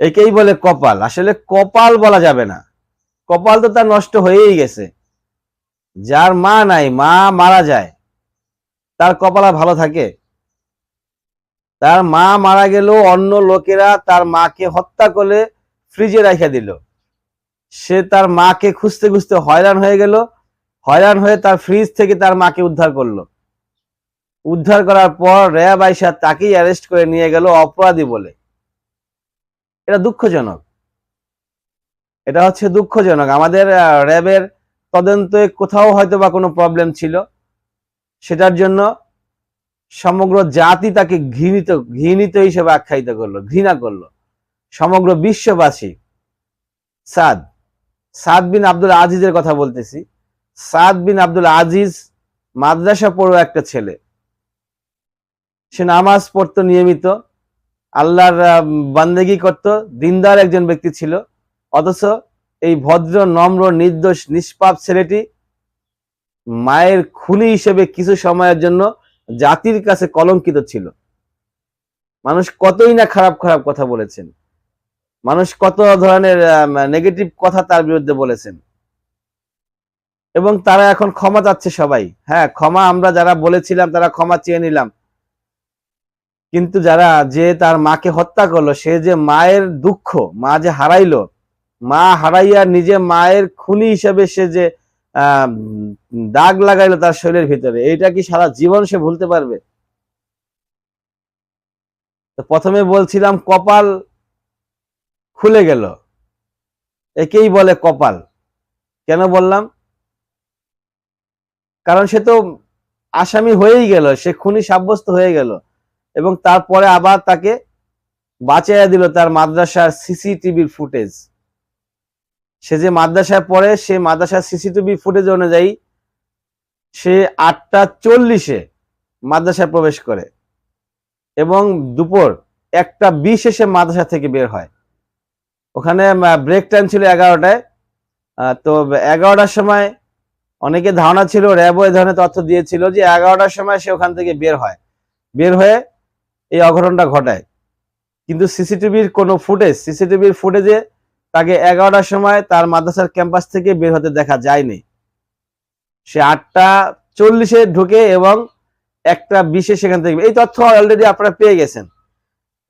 একেই বলে কপাল। আসলে কপাল বলা যাবে না। কপাল তো তার নষ্ট হয়েই গেছে। যার মা নাই, মা মারা যায়, তার কপাল আর ভালো থাকে? তার মা মারা গেল অন্য লোকেরা তার মাকে হত্যা করে ফ্রিজে রেখে দিল। সে তার মাকে খুঁজতে খুঁজতে হয়রান হয়ে গেল। হয়রান হয়ে তার ফ্রিজ থেকে তার মাকে উদ্ধার করল। উদ্ধার করার পর র্যাব আইসা তাকেই অ্যারেস্ট করে নিয়ে গেল অপরাধী বলে। এটা দুঃখজনক। এটা হচ্ছে দুঃখজনক। আমাদের র্যাবের তদন্তে কোথাও হয়তো বা কোনো প্রবলেম ছিল। সেটার জন্য সমগ্র জাতি তাকে ঘৃণিত ঘৃণিত হিসেবে আখ্যায়িত করল, ঘৃণা করল। সমগ্র বিশ্ববাসী, সাদ সাদ বিন আব্দুল আজিজের কথা বলতেছি। সাদ বিন আব্দুল আজিজ মাদ্রাসা পড়ো একটা ছেলে। সে নামাজ পড়তো নিয়মিত। আল্লাহর বান্দেগি করত, দিনদার একজন ব্যক্তি ছিল। অথচ এই ভদ্র, নম্র, নির্দোষ, নিষ্পাপ ছেলেটি মায়ের খুনি হিসেবে কিছু সময়ের জন্য জাতির কাছে কলঙ্কিত ছিল। মানুষ কতই না খারাপ খারাপ কথা বলেছেন। মানুষ কত ধরনের নেগেটিভ কথা তার বিরুদ্ধে বলেছেন। এবং তারা এখন ক্ষমা চাচ্ছে সবাই। হ্যাঁ ক্ষমা আমরা যারা বলেছিলাম, তারা ক্ষমা চেয়ে নিলাম। কিন্তু যারা যে তার মাকে হত্যা করল, সে যে মায়ের দুঃখ, মা যে হারাইলো, মা হারাইয়া নিজে মায়ের খুনি হিসেবে সে যে দাগ লাগাইলো তার শরীরের ভিতরে, এইটা কি সারা জীবন সে ভুলতে পারবে? প্রথমে বলছিলাম, কপাল খুলে গেল। একেই বলে কপাল। কেন বললাম? কারণ সে তো আসামি হয়েই গেল, সে খুনি সাব্যস্ত হয়ে গেল। এবং তারপরে আবার তাকে বাঁচাইয়া দিল তার মাদ্রাসার সিসিটিভির ফুটেজ। সে যে মাদ্রাসায় পড়ে, সে মাদ্রাসার সিসিটিভি ফুটেজ অনুযায়ী সে আটটা চল্লিশে মাদ্রাসায় প্রবেশ করে এবং দুপুর একটা বিশে সে মাদ্রাসা থেকে বের হয়। ওখানে ব্রেক টাইম ছিল এগারোটায়। তো এগারোটার সময় অনেকে ধারণা ছিল, র্যাবও এই ধরনের তথ্য দিয়েছিল যে এগারোটার সময় সে ওখান থেকে বের হয়। বের হয়ে এই অঘটনটা ঘটায়। কিন্তু সিসিটিভির কোনো ফুটেজ, সিসিটিভির ফুটেজে তাকে এগারোটার সময় তার মাদ্রাসার ক্যাম্পাস থেকে বের হতে দেখা যায়নি। সে আটটা চল্লিশে ঢুকে এবং একটা বিশে সেখান থেকে, এই তথ্য অলরেডি আপনারা পেয়ে গেছেন।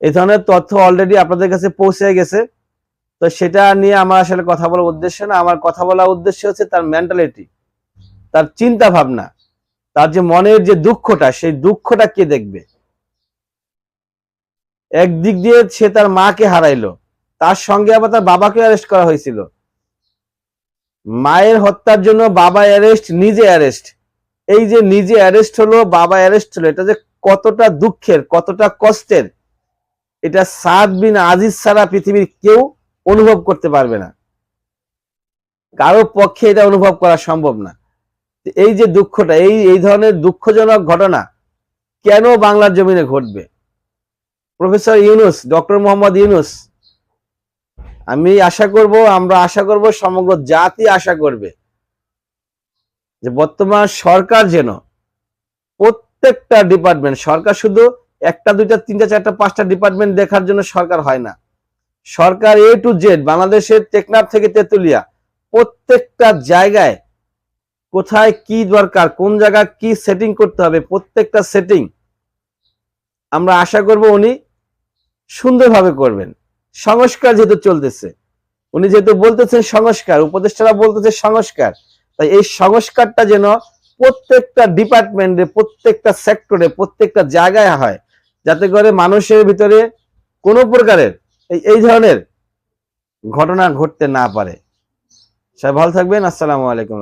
এই ধরনের তথ্য অলরেডি আপনাদের কাছে পৌঁছে গেছে। তো সেটা নিয়ে আমার আসলে কথা বলার উদ্দেশ্য না। আমার কথা বলার উদ্দেশ্য হচ্ছে তার মেন্টালিটি তার চিন্তা ভাবনা তার যে মনের যে দুঃখটা, সেই দুঃখটা কে দেখবে? একদিক দিয়ে সে তার মাকে হারাইলো। তার সঙ্গে আবার তার বাবাকে অ্যারেস্ট করা হয়েছিল। মায়ের হত্যার জন্য বাবা অ্যারেস্ট নিজে অ্যারেস্ট এই যে নিজে অ্যারেস্ট হলো বাবা অ্যারেস্ট হলো, এটা যে কতটা দুঃখের, কতটা কষ্টের, এটা সাদ বিন আজিজ ছাড়া পৃথিবীর কেউ অনুভব করতে পারবে না। কারও পক্ষে এটা অনুভব করা সম্ভব না। এই যে দুঃখটা, এই এই ধরনের দুঃখজনক ঘটনা কেন বাংলার জমিনে ঘটবে? প্রফেসর ইউনুস, ডক্টর মোহাম্মদ ইউনুস, আমি আশা করব, আমরা আশা করব সমগ্র জাতি আশা করবে যে বর্তমান সরকার যেন প্রত্যেকটা ডিপার্টমেন্ট সরকার শুধু একটা, দুইটা, তিনটা, চারটা, পাঁচটা ডিপার্টমেন্ট দেখার জন্য সরকার হয় না। সরকার এ টু জেড বাংলাদেশের টেকনাফ থেকে তেতুলিয়া, প্রত্যেকটা জায়গায় কোথায় কি দরকার, কোন জায়গায় কি সেটিং করতে হবে, প্রত্যেকটা সেটিং আমরা আশা করব উনি সুন্দরভাবে করবেন। সংস্কার যেহেতু চলতেছে। উনি যেহেতু বলতেছেন সংস্কার, উপদেষ্টারা বলতেছে সংস্কার। তাই এই সংস্কারটা যেন প্রত্যেকটা ডিপার্টমেন্টে, প্রত্যেকটা সেক্টরে, প্রত্যেকটা জায়গায় হয়। যাতে করে মানুষের ভিতরে কোনো প্রকারের এই ধরনের ঘটনা ঘটতে না পারে। সবাই ভালো থাকবেন। আসসালামু আলাইকুম।